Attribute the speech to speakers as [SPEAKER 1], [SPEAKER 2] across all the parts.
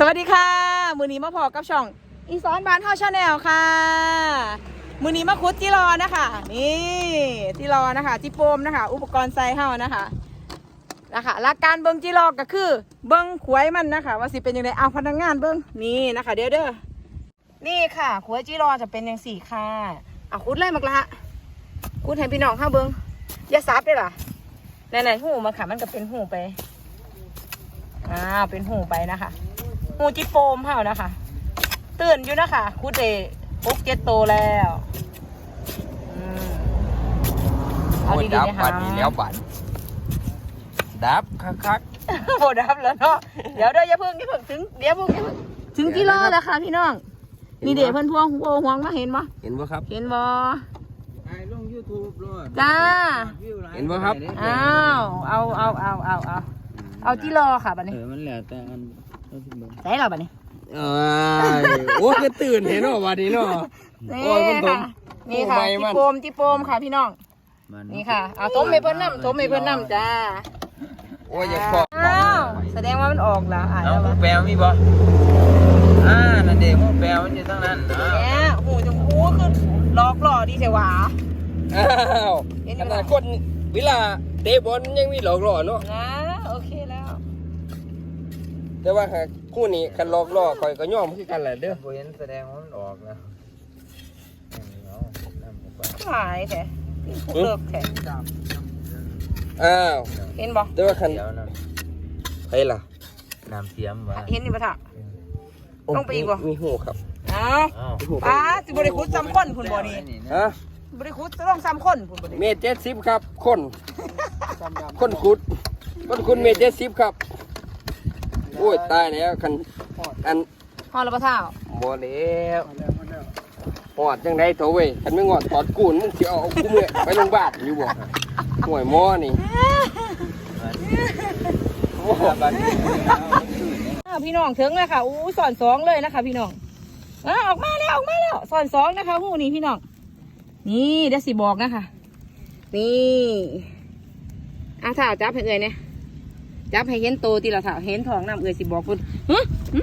[SPEAKER 1] สวัสดีค่ะ มือนี้มาพอกับช่อง อีสานบ้านเฮาชาแนลค่ะ มือนี้มาคุดจิรอนะคะ นี่จิรอนะคะจิโปมนะคะ อุปกรณ์ใส่เฮานะคะนะคะหลักการเบิ้งจิรอก็คือ เบิ้งขวยมันนะคะ ว่าสิเป็นยังไงเอาพนักงานเบิ้งนี่นะคะ เดี๋ยวเด้อนี่ค่ะขวยจิรอจะเป็นอย่างสี่ค่ะเอาคุดเลยมักละคุดให้พี่น้องข้าเบิ้งอย่าซับได้ล่ะไหนๆหูมาค่ะ มันก็เป็นหูไปอ่าเป็นหูไปนะคะ หูจิโปมเฮานะคะตื่นอยู่นะคะคุดเดปุ๊กเจ็ดโตแล้วอืมเอา
[SPEAKER 2] โอ้ย
[SPEAKER 1] ดี
[SPEAKER 2] ดั
[SPEAKER 1] ๆ
[SPEAKER 2] บ
[SPEAKER 1] นะคะ
[SPEAKER 2] บัดนี้แล้วบัดดับคัก
[SPEAKER 1] โบดับแล้วเนาะ เดี๋ยวเดี๋ยวอย่าเพิ่งอย่าเพิ่งถึงเดี๋ยวเพิ่งอย่าเพิ่งถึงกิโลแล้วค่ะพี่น้อง นี่เดี๋ยวเพิ่นพวงหัวหวงมาเห็นบ่
[SPEAKER 2] ๆเห็นบ่ครับ
[SPEAKER 1] เห็นบ่
[SPEAKER 3] ถ่ายลง YouTube ด้วย
[SPEAKER 1] จ้า
[SPEAKER 3] วิวหลาย
[SPEAKER 2] เห็นบ่ครับ
[SPEAKER 1] อ้าว เอาเอาเอาเอาเอา เอาจิโลค่ะบัดนี้
[SPEAKER 3] เออมันแล้วแต่อันเอาสิเบิ่ง
[SPEAKER 1] ใส่เราบัดนี้
[SPEAKER 2] เอ้ยโอ้ยก็ตื่นเห็นเนาะวันนี้เนาะ
[SPEAKER 1] นี่
[SPEAKER 2] โอ้ยมันผม
[SPEAKER 1] ค่ะนี่ค่ะ
[SPEAKER 2] โอ้ย
[SPEAKER 1] จิ
[SPEAKER 2] มัน
[SPEAKER 1] โปมจิโปมค่ะพี่น้อง
[SPEAKER 3] มัน
[SPEAKER 1] นี่ค่ะเอาต้มให้เพิ่นน้ำต้มให้เพิ่นน้ำจ้า
[SPEAKER 2] โอ้ยอย่าขอ
[SPEAKER 1] อ้าวแสดงว่ามันออกแล้วอ่าน
[SPEAKER 3] เอา
[SPEAKER 1] แล้ว
[SPEAKER 3] หมู
[SPEAKER 1] ว่า
[SPEAKER 3] แปลวมีบ่อ่านั่นเด้หมูแปลวมันอยู่ตั้งนั้นอ้าว
[SPEAKER 1] เนี่ยหูจมูกคือลอกหล่อดีเสียหวา
[SPEAKER 2] อ้าว
[SPEAKER 1] เห็นอยู่
[SPEAKER 2] ขนาดคนเวลาเตะบอลยังมีหลอกล่อเนาะ
[SPEAKER 1] นะโอเคแล้ว
[SPEAKER 2] แต่ว่าหากคู่นี้คันหลอกล่อคอยก็ยอมคือกันแหละเด้อ
[SPEAKER 3] บ่เห็นแสดงว่ามันออกแล้วเอาน้ำไป
[SPEAKER 1] หายแท้ผู้เลิกแท้
[SPEAKER 2] อ้าว
[SPEAKER 1] เห็นบ่
[SPEAKER 2] แต่ว่าคัน
[SPEAKER 3] เดี๋ยวน้
[SPEAKER 2] ใครล่ะำ
[SPEAKER 3] น้ำเทียมวะ
[SPEAKER 1] เห็นอยู่ปะท่ะลงไปอีกบ่
[SPEAKER 2] มีหูครับ
[SPEAKER 1] อ้าว
[SPEAKER 3] อ้าว
[SPEAKER 2] มีหู
[SPEAKER 1] ป้าสิบ่ได้คุดซ้ำคนพุ่นบ่นี่
[SPEAKER 2] ฮะ
[SPEAKER 1] บ่ได้คุดจะต้องซ้ำคนพุ่นบ่นี่
[SPEAKER 2] เมตรเจ็ดสิบครับ คนคนขุดคนขุดเมตรเจ็ดสิบครับ โอ้ยตายแล้วคันอัน
[SPEAKER 1] ฮอดแล้วปะท่า
[SPEAKER 2] บ่แล้วหอดจังไดโถเว้ยคันไม่งอดถอดกูนมึงสิเอากูเมื่อยไปโรงพยาบาลอยู่บ่ห่วยหมอนี่โอ้โห
[SPEAKER 3] บัดนี้
[SPEAKER 1] อ้าวพี่น้องถึงแล้วค่ะอู้สอนสองเลยนะคะ พี่น้องอ้าวออกมาแล้วออกมาแล้วสอนสองนะคะหูนี่พี่น้อง นี่เดี๋ยวสิบอกนะคะ นี่อาถ่าจับให้เอ่ยเนี่ย จับให้เห็นโตทีละถ่าเห็นทองน้ำเอ่ยสิบอกคุณหึหึ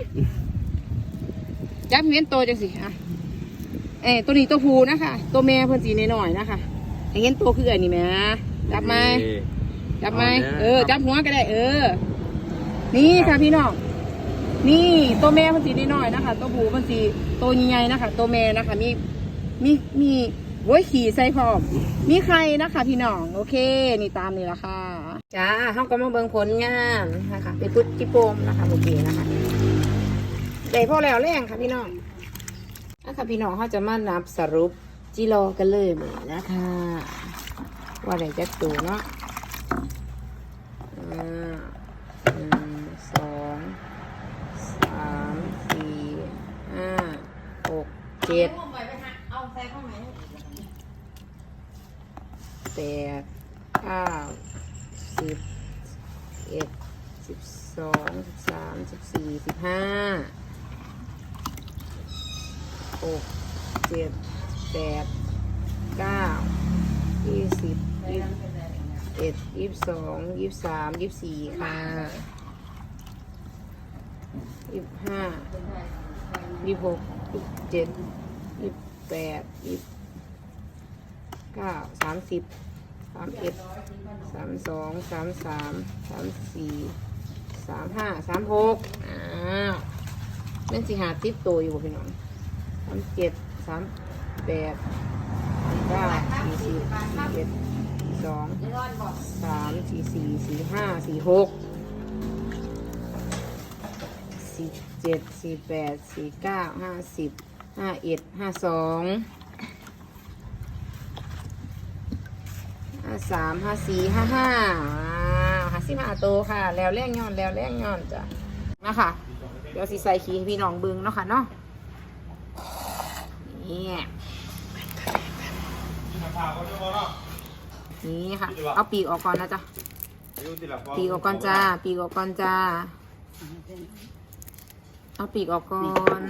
[SPEAKER 1] จับให้เห็นโตจังสิอะเอ้ยตัวนี้ตัวผู้นะคะ ตัวแม่เพิ่นสีน้อยๆนะคะให้เห็นโตคือเอ่ยนี่แหม่จับไหมจับไหมเออ จับหัวก็ได้ เออ นี่ค่ะพี่น้องนี่ตัวแม่เพันสีน้อยๆนะคะ ตัวผู้เพันสีตัวใหญ่ๆนะคะ ตัวแม่นะคะ มีมีมีโว้ยขี่ใส่พร้อม มีใครนะคะ พี่น้อง โอเค นี่ตามนี่ละค่ะ จ้าเขาก็มาเบิ่งผลงานนะคะเป็นพุทธิโปมนะคะโอเคนะคะได้พอแล้วแรงค่ะพี่น้องนะคะพี่น้องเขาจะมานับสรุปจิโลกันเลยเหมนะคะว่าได้จักตัวเนาะหนึ่งสองสามสี่ห้าหกเจ็ดแปดเก้า สิบเอ็ดสิบสองสิบสามสิบสี่สิบห้าหกเจ็ดแปดเก้ายี่สิบยี่สิบเอ็ดยี่สิบสองยี่สิบสามยี่สิบสี่ค่ะยี่สิบห้ายี่สิบหกยี่สิบเจ็ดยี่สิบแปดยี่สิบเก้าสามสิบ สามเอ็ดสามสองสามสามสามสี่สามห้าสามหกอ้าวนั่นสิหาติปโตวอยู่บ่พี่น้องสามเจ็ดสามแปดสามเก้าสี่สิบสี่เอ็ดสี่สองสามสี่สี่สี่ห้าสี่หกสี่เจ็ดสี่แปดสี่เก้าห้าสิบห้าเอ็ดห้าสองาสามห้าสี่ห้าห้าห้าสิบห้าโตค่ะ แล้วแรงย้อนแล้วแรงย้อนจ้ะมาค่ะเดี๋ยวสิใส่ขี้พี่น้องบึงเนาะค่ะเนาะนี่นี่ค่ะ เอาปีกออกก่อนนะจ๊ะปีกออกก่อนจ้า ปีกออกก่อนจ้า เอาปีกออกก่อน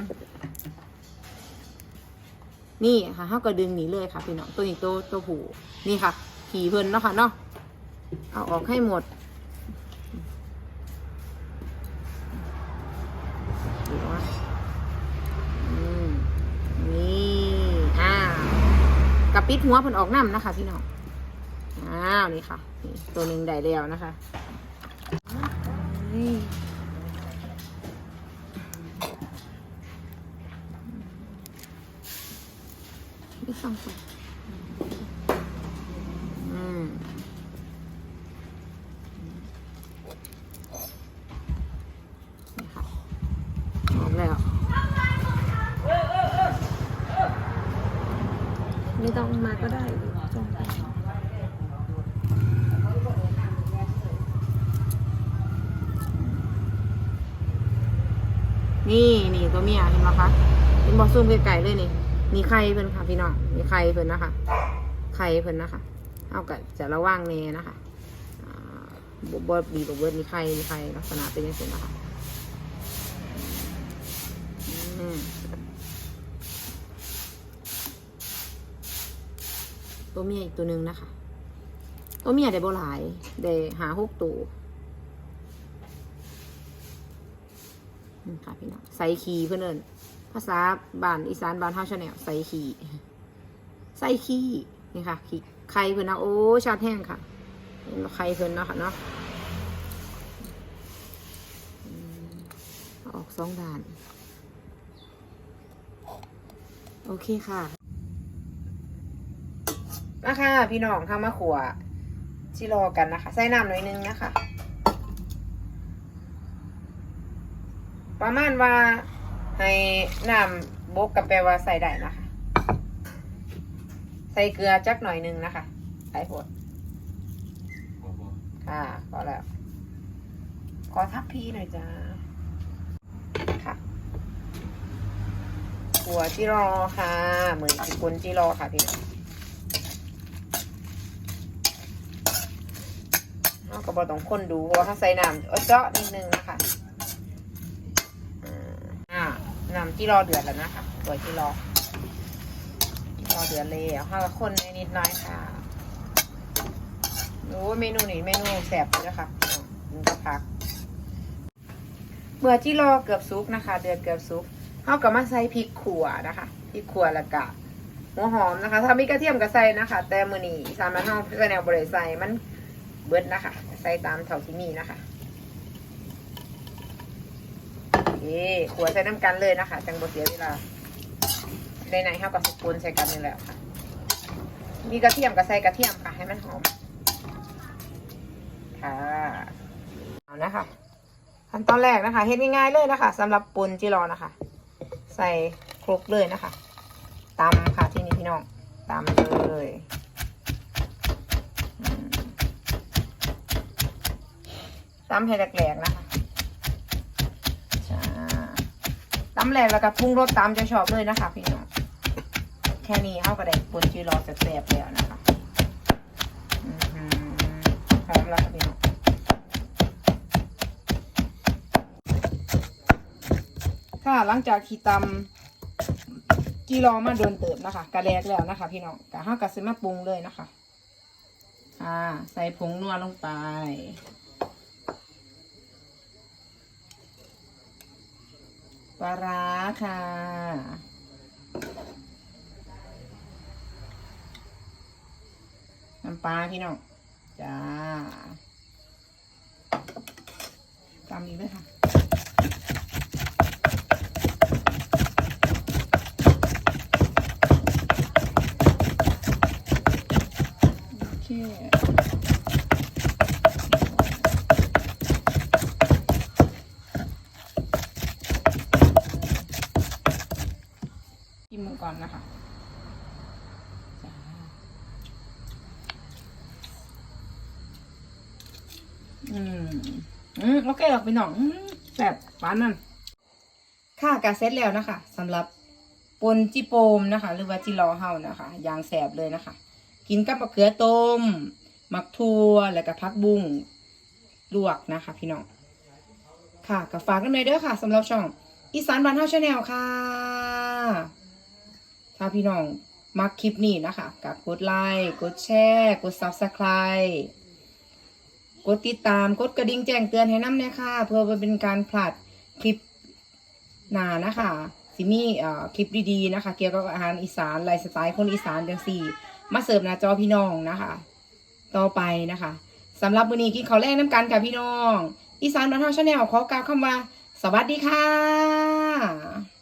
[SPEAKER 1] นี่ค่ะเขาก็ดึงหนีเลยค่ะพี่น้องตัวนี้ตัวตัวผูนี่ค่ะ ขี่เพิ่นเนาะค่ะเนาะเอาออกให้หมดสีว่าอืมนี่อ้าวกับปิดหัวเพิ่นออกน้ำนะคะ พี่น้องอ้าวนี่ค่ะนี่ตัวหนึ่งได้แล้วนะคะนี่ไม่ต้องไปอืม นี่ค่ะหอมแล้ว ไม่ต้องมาก็ได้จงไปนี่นี่ตัวเมียเห็นไหมคะเห็นบอสซูมไกลๆเลยนี่นี่ไข่เพิ่นค่ะ พี่น้องนี่ไข่เพิ่นนะคะไข่เพิ่นนะคะ เอากะจะระวังเน่นะคะอ่าบบบบบีบเบิร์ดมีไข่มีไข่ลักษณะเป็นยังไงนะคะอืม ตัวเมียอีกตัวหนึ่งนะคะ ตัวเมียได้โบหลายได้หาหกตัวอืมค่ะพี่น้องใส่ขีเพื่อนเอินภาษาบ้านอีสานบ้านเฮาชาแนลใส่ขีใส่ขีนี่ค่ะขีไข่เพื่อนนะโอ้ชาติแห้งค่ะไข่เพื่อนเนาะค่ะเนาะออกสองด้าน โอเคค่ะ มาค่ะพี่น้องเข้ามาขัวที่รอกันนะคะ ใส่น้ำหน่อยนึงนะคะ ประมาณว่าให้น้ำบกกับแปลว่าใส่ได้นะคะ ใส่เกลือจักหน่อยนึงนะคะใส่หดค่ะพอแล้ว ขอทับพี่หน่อยจ้าค่ะหัวจิรอค่ะ เหมือนสกุลจิรอค่ะพี่น้อง เอากระบอต้องคนดูเพราะว่าถ้าใส่น้ำเจาะนิดนึงนะคะอ่าน้ำจิรอเดือดแล้วนะคะหัวจิรอจิรอเดือดเลยเอาข้าวคนนิดน้อยค่ะโอ้เมนูนี้เมนูแสบเลยนะคะมันก็พัก เมื่อที่รอเกือบซุกนะคะ เดือดเกือบซุกเขาก็มาใส่พริกขั่วนะคะพริกขั่วล้วก็หัวหอมนะคะ ถ้ามีกระเทียมก็ใส่นะคะ แต่มือนี้อีสามบ้านเฮาเพื่แนวบริใส่มัน เบิดนะคะ ใส่ตามเท่าที่มีนะคะโอเคขั่วใส่น้ำกันเลยนะคะ จังบดเสียเวลาในไหนๆเฮากับสกุลใส่กันนี่แหละค่ะ มีกระเทียมก็ใส่กระเทียมค่ะ ให้มันหอม ค่ะเอานะคะขั้นตอนแรกนะคะเฮ็ดง่ายๆเลยนะคะสำหรับปุนจิรอนะคะ ใส่คลุกเลยนะคะตำค่ะที่นี่พี่น้องตำเลยอืม ตำให้แหลกๆนะคะจ้าตำแหลกแล้วก็ปรุงรสตามใจชอบเลยนะคะพี่น้องแค่นี้เอากระเด็ปุนจิรอแซ่บๆแล้วนะคะหอหอมแล้วค่ะพี่น้องค่ะหลังจากที่ตำจีรอมาโดนเติบนะคะกระแลกแล้วนะคะ พี่น้องกะห้ากะซื้อมาปรุงเลยนะคะ อ่า ใส่ผงนัวลงไป ปลาร้าค่ะ น้ำปลาพี่น้อง จ้าตามนี้เลยค่ะ โอเคกิ นะคะอืมอืมโอเคหรอกไปหน่องแซ่บปานนั่นค่ะกาเซ็ตแล้วนะคะสำหรับปนจิโปมนะคะ หรือว่าจิรอเฮานะคะยางแสบเลยนะคะ กินกับมะเขือต้มมักทั่วแล้วก็พักบุ้งลวกนะคะ พี่น้องค่ะกับฝากกันเลยเด้อค่ะสำหรับช่องอีสานบ้านเฮาชาแนลค่ะ ถ้าพี่น้องมักคลิปนี้นะคะกับกดไลค์กดแชร์กด subscribe กดติดตามกดกระดิ่งแจ้งเตือนให้น้ำเนี่ยค่ะ เพื่อเป็นการผลัดคลิปหนานะคะสิมี่คลิปดีๆนะคะ เกี่ยวกับอาหารอีสานไลฟ์สไตล์คนอีสานจังสี่ มาเสิร์ฟหน้าจอพี่น้องนะคะ ต่อไปนะคะสำหรับมื้อนี้กินข้าวแรกน้ำกันค่ะพี่น้อง อีสานบ้านเฮาชาแนลขอกล่าวคำว่า สวัสดีค่ะ